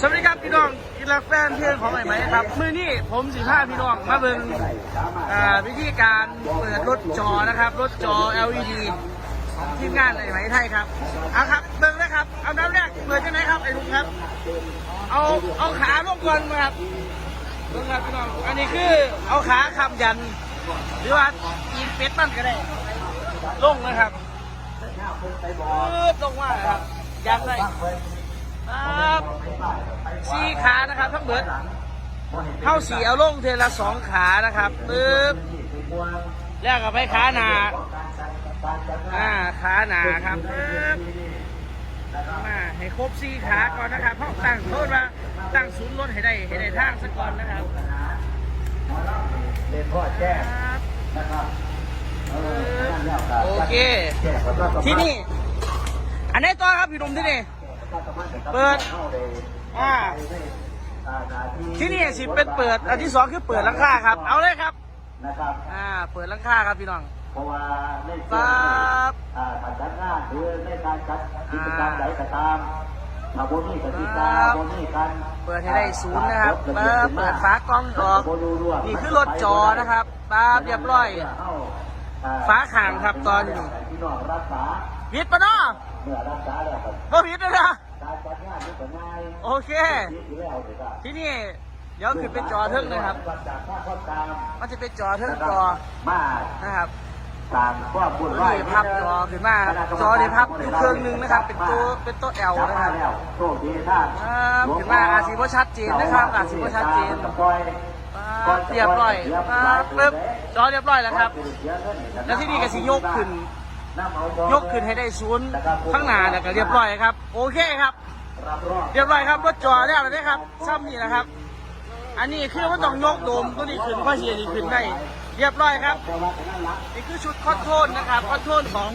สวัสดีครับพี่น้องกีฬาแฟนเพลงของไอ้ไหมครับมือนี้ผมสิพาพี่น้องมาเบิ่งอ่าวิธีการเปิดรถจอนะครับ รถจอ LED ของทีมงานไอ้ไหมไทยครับเอาครับเบิ่งนะครับเอาน้ำแรกเปิดยังไงครับไอ้ลุงครับ เอาเอาขาลงก่อนมาครับเบิ่งครับพี่น้องอันนี้คือเอาขาคำยัน หรือว่าอีนเป็ดมันก็ได้ลงนะครับลงมาเลยครับยันเลยครับ สี่ขานะครับทั้งเบิดเข้าสี่เอาลงเทละสองขานะครับปึ๊บแล้วก็ไปขาหนาอ่าขาหนาครับปึ๊บมาให้ครบสี่ขาก่อนนะครับเพราะตั้งโทษว่าตั้งศูนย์รถให้ได้ให้ได้ทางซะก่อนนะครับเรียนพ่อแจ้งครับนะครับเออโอเคแจ้งขอโทษที่นี่ อันนี้ตัวครับพี่หนุ่มที่นี่ เปิด อ่าที่นี่สิเป็นเปิด อันที่สองคือเปิดหลังคาครับ เอาเลยครับนะครับอ่าเปิดหลังคาครับพี่น้องเพราะว่าในส่วนปั๊บอ่าการจัดงานหรือในการจัดกิจกรรมใดก็ตามถ้าบนนี้กติกาปั๊บบนนี้กันเปิดให้ได้ศูนย์นะครับเปิดเปิดฝากล้องออกนี่คือรถจอนะครับปั๊บเรียบร้อยฟ้าข่างครับตอนนี้พี่น้องรักษาวิทย์ปะเนาะเมื่อรักษาแล้วก็บ่วิทย์เลยนะ การจัดงานนี่ง่ายโอเค ที่แล้วเลยก็ที่นี่เดี๋ยวขึ้นเป็นจอเทิงนะครับ มันจะเป็นจอเทิงจอมานะครับต่ามข้อมูลนี่พับจอขึ้นมาจอนี่พับอยู่เครื่องนึงนะครับ เป็นตัวเป็นตัวแอลนะครับโชคดีท่านครับขึ้นมาอาจสิบ่ชัดเจนนะครับอาจสิบ่ชัดเจนเรียบร้อยปั๊บปึ๊บจอเรียบร้อยแล้วครับ แล้วที่นี่ก็สิยกขึ้น ยกขึ้นให้ได้ศูนย์ข้างหน้าแล้วก็เรียบร้อยครับ โอเคครับรับรองเรียบร้อยครับรถจอแล้วนะครับซ้ำนี่นะครับ อันนี้คือว่าต้องยกโดมตัวนี้ขึ้นเพราะเฮียนี่ขึ้นได้เรียบร้อยครับนี่คือชุดคอนโทรลนะครับคอนโทรลของ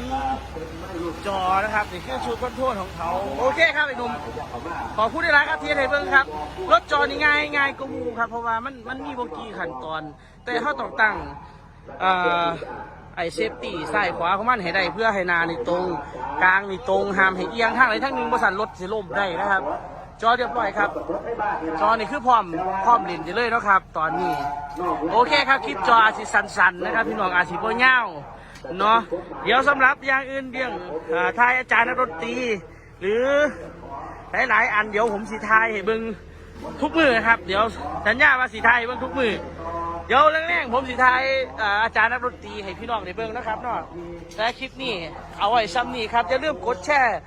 จอนะครับนี่คือชุดคอนโทรลของเขาโอเคครับไอ้หนุ่มขอพูดได้แล้วครับเทียนไทยเบิ้งครับรถจอนี่ง่ายง่ายกว่าหมูครับเพราะว่ามันมันมีโบกี้ขั้นตอน แต่เขาต้องตั้งเอ่อ ไอเซฟตี้ซ้ายขวาของมันให้ได้เพื่อให้นาในตรง กลางนี่ตรงห้ามให้เอียงทางไหนทางหนึ่งบริษัทรถสิล่มได้นะครับ จอเรียบร้อยครับ จอนี่คือพร้อมพร้อมเล่นจะเลยเนาะครับ ตอนนี้ โอเคครับคลิปจออาจสิสันนะครับ พี่น้องอาจสิบ่าเนาะเดี๋ยวสำหรับอย่างอื่นเรื่องทายอาจารย์นักดนตรีหรือหลายๆอันเดี๋ยวผมสิทายให้เบิ่งทุกมือครับ เดี๋ยวสัญญาว่าสิทายให้เบิ่งทุกมือ ดี๋ยวแรกๆผมสิทายอ่าอาจารย์นักดนตรีให้พี่น้องได้เบิ่งนะครับเนาะแต่คลิปนี้เอาไว้ซ้ำนี้ครับอย่าลืมกดแชร์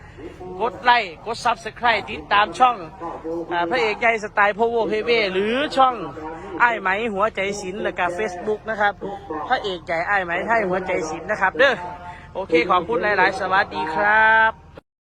กดไลค์กดซับสไครต์ติดตามช่องอาพระเอกใหญ่สไตล์โพโวเพเวหรือช่องไอ้ไหมหัวใจศิลป์และก็เฟซบุ๊กนะครับพระเอกใหญ่ไอ้ไหมไทยหัวใจศิลป์นะครับเด้อโอเคขอบคุณหลาย ๆ สวัสดีครับ